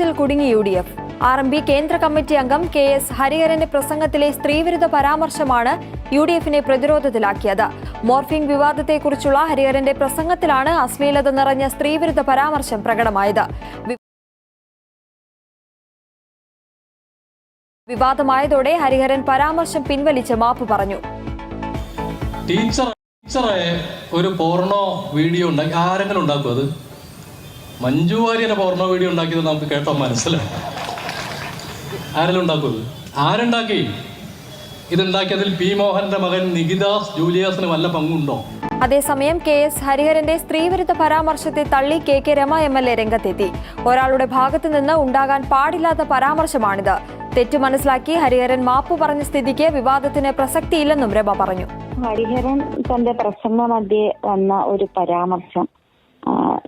വിവാദത്തിൽ കുടുങ്ങി U D F. R M P കേന്ദ്ര കമ്മിറ്റി അംഗം കെ എസ് ഹരിഹരന്റെ പ്രസംഗത്തിലെ സ്ത്രീവിരുദ്ധ പരാമർശമാണ് യു ഡി എഫിനെ പ്രതിരോധത്തിലാക്കിയത്. മോർഫിംഗ് വിവാദത്തെക്കുറിച്ചുള്ള ഹരിഹരന്റെ പ്രസംഗത്തിലാണ് അശ്ലീലത നിറഞ്ഞ സ്ത്രീവിരുദ്ധ പരാമർശം പ്രകടമായത്. വിവാദമായതോടെ ഹരിഹരൻ പരാമർശം പിൻവലിച്ച് മാപ്പ് പറഞ്ഞു. ടീച്ചർ ടീച്ചറെ ഒരു പോർണോ വീഡിയോ ഉണ്ടാക്കി ആരെങ്കിലും ഉണ്ടാക്കും അത്? മഞ്ജു വാര്യരെ പോർണോ വീഡിയോ ഉണ്ടാക്കിയത് നമുക്ക് കേട്ടോ മനസ്സിലായി ആരെല്ലാം ഉണ്ടാക്കുന്നത് ആരുണ്ടാക്കി? ഇതുണ്ടാക്കിയതിൽ പി മോഹന്റെ മകൻ നികിദാസ് ജൂലിയാസിന് വല്ല പങ്കുണ്ടോ? അതേസമയം കെ എസ് ഹരിഹരന്റെ സ്ത്രീവിരുദ്ധ പരാമർശത്തെ തള്ളി K K Rama M L A രംഗത്തെത്തി. ഒരാളുടെ ഭാഗത്തു നിന്ന് ഉണ്ടാകാൻ പാടില്ലാത്ത പരാമർശമാണിത്. തെറ്റ് മനസ്സിലാക്കി ഹരിഹരൻ മാപ്പു പറഞ്ഞ സ്ഥിതിക്ക് വിവാദത്തിന് പ്രസക്തിയില്ലെന്നും രമ പറഞ്ഞു. ഹരിഹരൻ തന്റെ പ്രസംഗ മധ്യേ വന്ന ഒരു പരാമർശം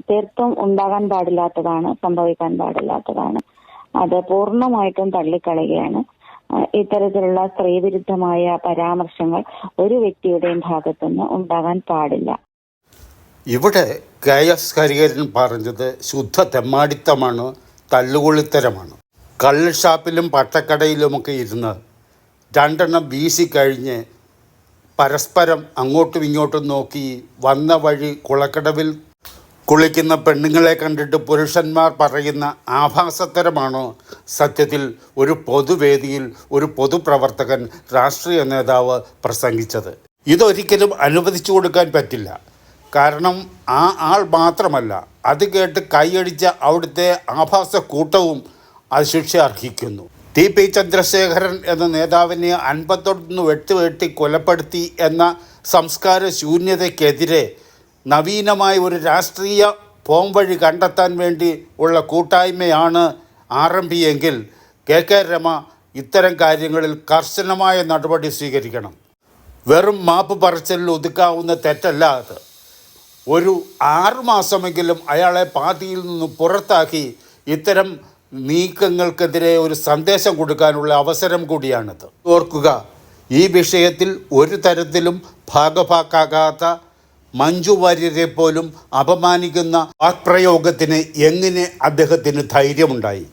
തീർത്തും ഉണ്ടാകാൻ പാടില്ലാത്തതാണ് സംഭവിക്കാൻ പാടില്ലാത്തതാണ്. അത് പൂർണമായിട്ടും തള്ളിക്കളയുകയാണ്. ഇത്തരത്തിലുള്ള സ്ത്രീവിരുദ്ധമായ പരാമർശങ്ങൾ ഒരു വ്യക്തിയുടെയും ഭാഗത്തുനിന്ന് ഉണ്ടാകാൻ പാടില്ല. ഇവിടെ കെ എസ് ഹരിഹരൻ പറഞ്ഞത് ശുദ്ധ തെമ്മാടിത്തമാണ് തല്ലുകൊള്ളിത്തരമാണ് കള്ള് ഷാപ്പിലും പട്ടക്കടയിലുമൊക്കെ ഇരുന്ന് രണ്ടെണ്ണം വീശി കഴിഞ്ഞ് പരസ്പരം അങ്ങോട്ടും ഇങ്ങോട്ടും നോക്കി വന്ന വഴി കുളക്കടവിൽ കുളിക്കുന്ന പെണ്ണുങ്ങളെ കണ്ടിട്ട് പുരുഷന്മാർ പറയുന്ന ആഭാസത്തരമാണോ? സത്യത്തിൽ ഒരു പൊതുവേദിയിൽ ഒരു പൊതുപ്രവർത്തകൻ രാഷ്ട്രീയ നേതാവ് പ്രസംഗിച്ചത്. ഇതൊരിക്കലും അനുവദിച്ചു കൊടുക്കാൻ പറ്റില്ല. കാരണം ആ ആൾ മാത്രമല്ല അത് കേട്ട് കൈയടിച്ച അവിടുത്തെ ആഭാസ കൂട്ടവും അത് ശിക്ഷ അർഹിക്കുന്നു. ടി പി ചന്ദ്രശേഖരൻ എന്ന നേതാവിനെ അൻപത്തൊന്ന് വെട്ടുവെട്ടി കൊലപ്പെടുത്തി എന്ന സംസ്കാര ശൂന്യതയ്ക്കെതിരെ നവീനമായ ഒരു രാഷ്ട്രീയ പോംവഴി കണ്ടെത്താൻ വേണ്ടി ഉള്ള കൂട്ടായ്മയാണ് എങ്കിൽ കെ കെ രമ ഇത്തരം കാര്യങ്ങളിൽ കർശനമായ നടപടി സ്വീകരിക്കണം. വെറും മാപ്പ് പറച്ചിലിൽ ഒതുക്കാവുന്ന തെറ്റല്ല അത്. ഒരു ആറുമാസമെങ്കിലും അയാളെ പാർട്ടിയിൽ നിന്ന് പുറത്താക്കി ഇത്തരം നീക്കങ്ങൾക്കെതിരെ ഒരു സന്ദേശം കൊടുക്കാനുള്ള അവസരം കൂടിയാണിത്. ഓർക്കുക ഈ വിഷയത്തിൽ ഒരു തരത്തിലും ഭാഗഭാക്കാകാത്ത മഞ്ജു വാര്യരെ പോലും അപമാനിക്കുന്ന വാക്പ്രയോഗത്തിന് എങ്ങനെ അദ്ദേഹത്തിന് ധൈര്യമുണ്ടായി?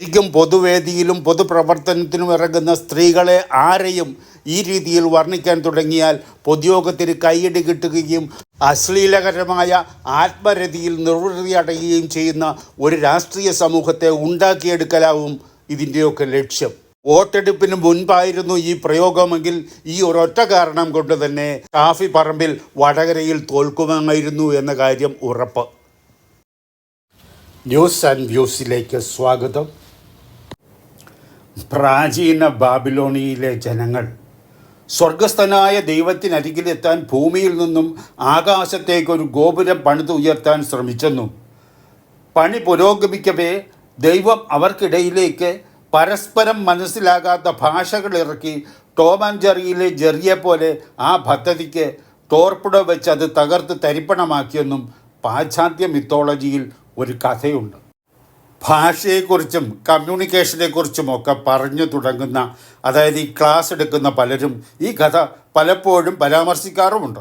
ശരിക്കും പൊതുവേദിയിലും പൊതുപ്രവർത്തനത്തിനും ഇറങ്ങുന്ന സ്ത്രീകളെ ആരെയും ഈ രീതിയിൽ വർണിക്കാൻ തുടങ്ങിയാൽ പൊതുയോഗത്തിന് കൈയടി കിട്ടുകയും അശ്ലീലകരമായ ആത്മരതിയിൽ നിർവൃതി അടയുകയും ചെയ്യുന്ന ഒരു രാഷ്ട്രീയ സമൂഹത്തെ ഉണ്ടാക്കിയെടുക്കലാവും ഇതിന്റെയൊക്കെ ലക്ഷ്യം. വോട്ടെടുപ്പിന് മുൻപായിരുന്നു ഈ പ്രയോഗമെങ്കിൽ ഈ ഒരൊറ്റ കാരണം കൊണ്ട് തന്നെ കാഫി പറമ്പിൽ വടകരയിൽ തോൽക്കുമായിരുന്നു എന്ന കാര്യം ഉറപ്പ്. ന്യൂസ് ആൻഡ് വ്യൂസിലേക്ക് സ്വാഗതം. പ്രാചീന ബാബിലോണിയിലെ ജനങ്ങൾ സ്വർഗസ്ഥനായ ദൈവത്തിനരികിലെത്താൻ ഭൂമിയിൽ നിന്നും ആകാശത്തേക്കൊരു ഗോപുരം പണിത് ഉയർത്താൻ ശ്രമിച്ചെന്നും പണി പുരോഗമിക്കവേ ദൈവം അവർക്കിടയിലേക്ക് പരസ്പരം മനസ്സിലാകാത്ത ഭാഷകൾ ഇറക്കി ടോം ആൻഡ് ജെറിയിലെ ജെറിയെ പോലെ ആ പദ്ധതിക്ക് ടോർപ്പിട വെച്ച് അത് തകർത്ത് തരിപ്പണമാക്കിയെന്നും പാശ്ചാത്യ മിത്തോളജിയിൽ ഒരു കഥയുണ്ട്. ഭാഷയെക്കുറിച്ചും കമ്മ്യൂണിക്കേഷനെക്കുറിച്ചും ഒക്കെ പറഞ്ഞു തുടങ്ങുന്ന അതായത് ഈ ക്ലാസ് എടുക്കുന്ന പലരും ഈ കഥ പലപ്പോഴും പരാമർശിക്കാറുമുണ്ട്.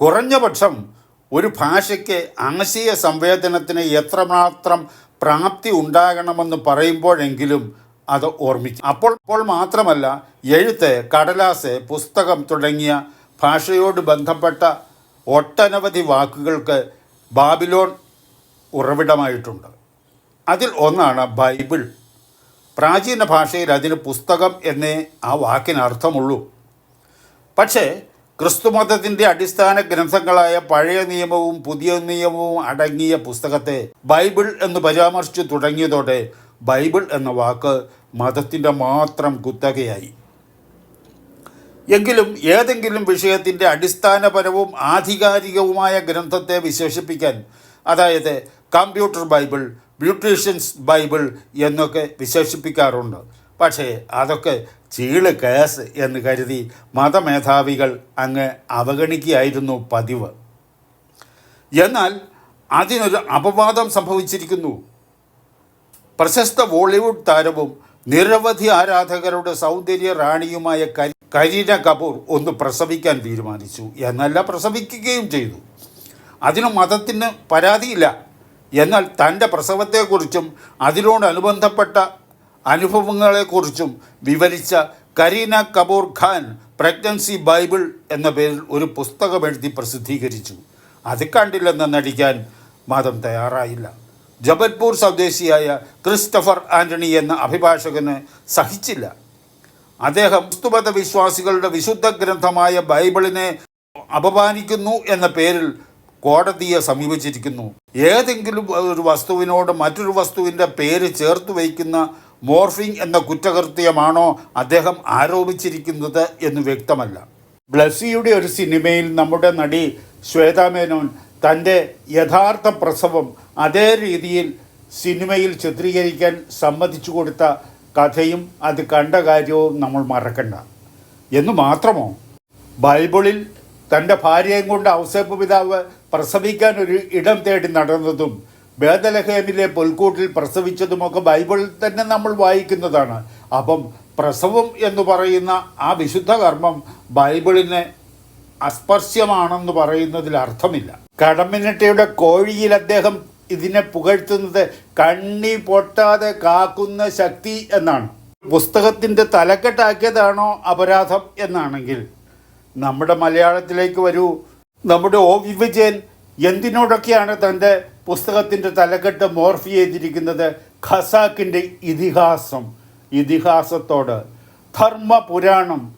കുറഞ്ഞ പക്ഷം ഒരു ഭാഷയ്ക്ക് ആശയ സംവേദനത്തിന് എത്രമാത്രം പ്രാപ്തി ഉണ്ടാകണമെന്ന് പറയുമ്പോഴെങ്കിലും അത് ഓർമ്മിക്കും. അപ്പോൾ അപ്പോൾ മാത്രമല്ല എഴുത്ത് കടലാസ് പുസ്തകം തുടങ്ങിയ ഭാഷയോട് ബന്ധപ്പെട്ട ഒട്ടനവധി വാക്കുകൾക്ക് ബാബിലോൺ ഉറവിടമായിട്ടുണ്ട്. അതിൽ ഒന്നാണ് ബൈബിൾ. പ്രാചീന ഭാഷയിൽ അതിന് പുസ്തകം എന്നേ ആ വാക്കിന് അർത്ഥമുള്ളൂ പക്ഷേ ക്രിസ്തുമതത്തിന്റെ അടിസ്ഥാന ഗ്രന്ഥങ്ങളായ പഴയ നിയമവും പുതിയ നിയമവും അടങ്ങിയ പുസ്തകത്തെ ബൈബിൾ എന്ന് പരാമർശിച്ചു തുടങ്ങിയതോടെ ബൈബിൾ എന്ന വാക്ക് മതത്തിന്റെ മാത്രം കുത്തകയായി. എങ്കിലും ഏതെങ്കിലും വിഷയത്തിന്റെ അടിസ്ഥാനപരവും ആധികാരികവുമായ ഗ്രന്ഥത്തെ വിശേഷിപ്പിക്കാൻ അതായത് കമ്പ്യൂട്ടർ ബൈബിൾ ബ്യൂട്ടീഷ്യൻസ് ബൈബിൾ എന്നൊക്കെ വിശേഷിപ്പിക്കാറുണ്ട്. പക്ഷേ അതൊക്കെ ചീൾ കേസ് എന്ന് കരുതി മതമേധാവികൾ അങ്ങ് അവഗണിക്കുകയായിരുന്നു പതിവ്. എന്നാൽ അതിനൊരു അപവാദം സംഭവിച്ചിരിക്കുന്നു. പ്രശസ്ത ബോളിവുഡ് താരവും നിരവധി ആരാധകരുടെ സൗന്ദര്യ റാണിയുമായ കരി- കരീന കപൂർ ഒന്ന് പ്രസവിക്കാൻ തീരുമാനിച്ചു എന്നല്ല പ്രസവിക്കുകയും ചെയ്തു. അതിന് മതത്തിന് പരാതിയില്ല. എന്നാൽ തന്റെ പ്രസവത്തെക്കുറിച്ചും അതിനോടനുബന്ധപ്പെട്ട അനുഭവങ്ങളെക്കുറിച്ചും വിവരിച്ച കരീന കപൂർ ഖാൻ പ്രഗ്നൻസി ബൈബിൾ എന്ന പേരിൽ ഒരു പുസ്തകം എഴുതി പ്രസിദ്ധീകരിച്ചു. അത് കണ്ടില്ലെന്ന് നടിക്കാൻ മതം തയ്യാറായില്ല. ജബൽപൂർ സ്വദേശിയായ ക്രിസ്റ്റഫർ ആന്റണി എന്ന അഭിഭാഷകന് സഹിച്ചില്ല. അദ്ദേഹം ക്രിസ്തുമത വിശ്വാസികളുടെ വിശുദ്ധ ഗ്രന്ഥമായ ബൈബിളിനെ അപമാനിക്കുന്നു എന്ന പേരിൽ കോടതിയെ സമീപിച്ചിരിക്കുന്നു. ഏതെങ്കിലും ഒരു വസ്തുവിനോട് മറ്റൊരു വസ്തുവിന്റെ പേര് ചേർത്ത് വയ്ക്കുന്ന മോർഫിംഗ് എന്ന കുറ്റകൃത്യമാണോ അദ്ദേഹം ആരോപിച്ചിരിക്കുന്നത് എന്ന് വ്യക്തമല്ല. ബ്ലസിയുടെ ഒരു സിനിമയിൽ നമ്മുടെ നടി ശ്വേതാ മേനോൻ തന്റെ യഥാർത്ഥ പ്രസവം അതേ രീതിയിൽ സിനിമയിൽ ചിത്രീകരിക്കാൻ സമ്മതിച്ചു കൊടുത്ത കഥയും അത് കണ്ട കാര്യവും നമ്മൾ മറക്കണ്ട. എന്ന് മാത്രമോ? ബൈബിളിൽ തന്റെ ഭാര്യയും കൊണ്ട് ഔസേപ്പ് പിതാവ് പ്രസവിക്കാൻ ഒരു ഇടം തേടി നടന്നതും ബേദലഹേമിലെ പുൽക്കൂട്ടിൽ പ്രസവിച്ചതുമൊക്കെ ബൈബിളിൽ തന്നെ നമ്മൾ വായിക്കുന്നതാണ്. അപ്പം പ്രസവം എന്ന് പറയുന്ന ആ വിശുദ്ധ കർമ്മം ബൈബിളിനെ അസ്പർശ്യമാണെന്ന് പറയുന്നതിൽ അർത്ഥമില്ല. കടമ്മിനട്ടയുടെ കോഴിയിൽ അദ്ദേഹം ഇതിനെ പുകഴ്ത്തുന്നത് കണ്ണി പൊട്ടാതെ കാക്കുന്ന ശക്തി എന്നാണ്. പുസ്തകത്തിന്റെ തലക്കെട്ടാക്കിയതാണോ അപരാധം എന്നാണെങ്കിൽ നമ്മുടെ മലയാളത്തിലേക്ക് വരൂ. നമ്മുടെ ഒ വി വിജയൻ എന്തിനോടൊക്കെയാണ് തന്റെ പുസ്തകത്തിന്റെ തലക്കെട്ട് മോർഫ് ചെയ്തിരിക്കുന്നത്? ഖസാക്കിന്റെ ഇതിഹാസം ഇതിഹാസത്തോട്. ധർമ്മപുരാണം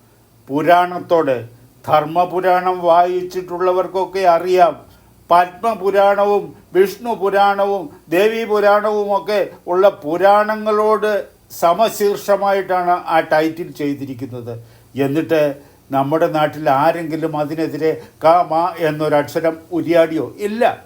പുരാണത്തോട്. ധർമ്മപുരാണം വായിച്ചിട്ടുള്ളവർക്കൊക്കെ അറിയാം. പത്മപുരാണവും വിഷ്ണു പുരാണവും ദേവി പുരാണവും ഒക്കെ ഉള്ള പുരാണങ്ങളോട് സമശീർഷമായിട്ടാണ് ആ ടൈറ്റിൽ ചെയ്തിരിക്കുന്നത്. എന്നിട്ട് നമ്മുടെ നാട്ടിൽ ആരെങ്കിലും അതിനെതിരെ ക മ എന്നൊരക്ഷരം ഉരിയാടിയോ? ഇല്ല.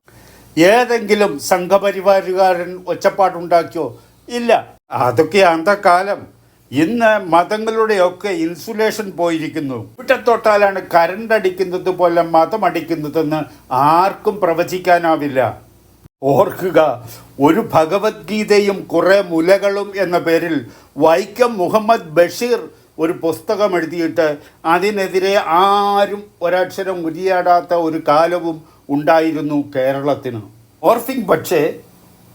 ഏതെങ്കിലും സംഘപരിവാരുകാരൻ ഒച്ചപ്പാടുണ്ടാക്കിയോ? ഇല്ല. അതൊക്കെ അന്ധകാലം. ഇന്ന് മതങ്ങളുടെയൊക്കെ ഇൻസുലേഷൻ പോയിരിക്കുന്നു. ഇവിടെ തൊട്ടാലാണ് കരണ്ട് അടിക്കുന്നത് പോലെ മതം അടിക്കുന്നതെന്ന് ആർക്കും പ്രവചിക്കാനാവില്ല. ഓർക്കുക ഒരു ഭഗവത്ഗീതയും കുറേ മുലകളും എന്ന പേരിൽ വൈക്കം മുഹമ്മദ് ബഷീർ ഒരു പുസ്തകം എഴുതിയിട്ട് അതിനെതിരെ ആരും ഒരക്ഷരം ഉരിയാടാത്ത ഒരു കാലവും ഉണ്ടായിരുന്നു കേരളത്തിന്. ഓർഫിംഗ് പക്ഷേ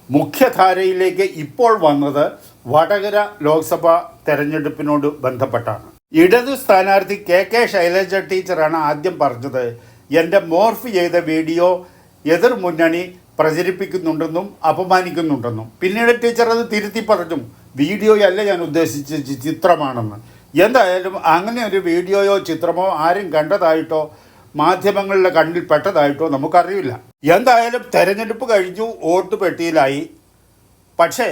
മുഖ്യധാരയിലേക്ക് ഇപ്പോൾ വന്നത് വടകര ലോക്സഭാ തെരഞ്ഞെടുപ്പിനോട് ബന്ധപ്പെട്ടാണ്. ഇടതു സ്ഥാനാർത്ഥി കെ കെ ശൈലജ ടീച്ചറാണ് ആദ്യം പറഞ്ഞത് എന്റെ മോർഫ് ചെയ്ത വീഡിയോ എതിർ മുന്നണി പ്രചരിപ്പിക്കുന്നുണ്ടെന്നും അപമാനിക്കുന്നുണ്ടെന്നും. പിന്നീട് ടീച്ചർ അത് തിരുത്തി പറഞ്ഞു വീഡിയോയല്ല ഞാൻ ഉദ്ദേശിച്ച ചിത്രമാണെന്ന്. എന്തായാലും അങ്ങനെ ഒരു വീഡിയോയോ ചിത്രമോ ആരും കണ്ടതായിട്ടോ മാധ്യമങ്ങളുടെ കണ്ണിൽ പെട്ടതായിട്ടോ നമുക്കറിയില്ല. എന്തായാലും തെരഞ്ഞെടുപ്പ് കഴിഞ്ഞു വോട്ട് പെട്ടിയിലായി. പക്ഷേ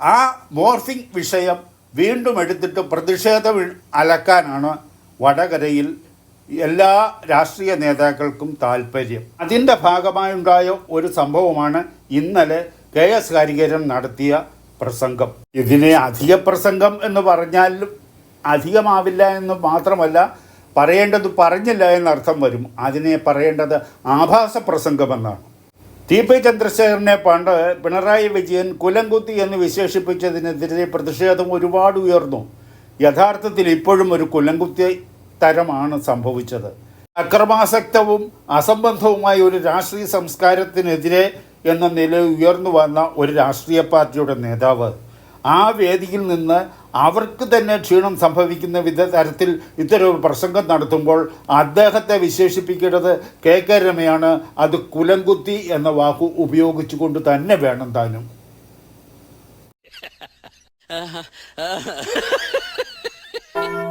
ആ മോർഫിംഗ് വിഷയം വീണ്ടും എടുത്തിട്ട് പ്രതിഷേധം അലക്കാനാണ് വടകരയിൽ എല്ലാ രാഷ്ട്രീയ നേതാക്കൾക്കും താല്പര്യം അതിന്റെ ഭാഗമായുണ്ടായ ഒരു സംഭവമാണ് ഇന്നലെ കെ എസ് ഹരികരൻ നടത്തിയ പ്രസംഗം. ഇതിനെ അധിക പ്രസംഗം എന്ന് പറഞ്ഞാലും അധികമാവില്ല എന്ന് മാത്രമല്ല പറയേണ്ടത് പറഞ്ഞില്ല എന്നർത്ഥം വരും. അതിനെ പറയേണ്ടത് ആഭാസ പ്രസംഗമെന്നാണ് ടി പി ചന്ദ്രശേഖരനെ പണ്ട് പിണറായി വിജയൻ കുലംകുത്തി എന്ന് വിശേഷിപ്പിച്ചതിനെതിരെ പ്രതിഷേധം ഒരുപാട് ഉയർന്നു. യഥാർത്ഥത്തിൽ ഇപ്പോഴും ഒരു കുലംകുത്തി തരമാണ് സംഭവിച്ചത്. അക്രമാസക്തവും അസംബന്ധവുമായ ഒരു രാഷ്ട്രീയ സംസ്കാരത്തിനെതിരെ എന്ന നില ഉയർന്നു വന്ന ഒരു രാഷ്ട്രീയ പാർട്ടിയുടെ നേതാവ് ആ വേദിയിൽ നിന്ന് അവർക്ക് തന്നെ ക്ഷീണം സംഭവിക്കുന്ന വിധ തരത്തിൽ ഇത്തരം ഒരു പ്രസംഗം നടത്തുമ്പോൾ അദ്ദേഹത്തെ വിശേഷിപ്പിക്കേണ്ടത് കെ കെ രമയാണ് അത് കുലംകുത്തി എന്ന വാക്ക് ഉപയോഗിച്ചുകൊണ്ട് തന്നെ വേണം താനും.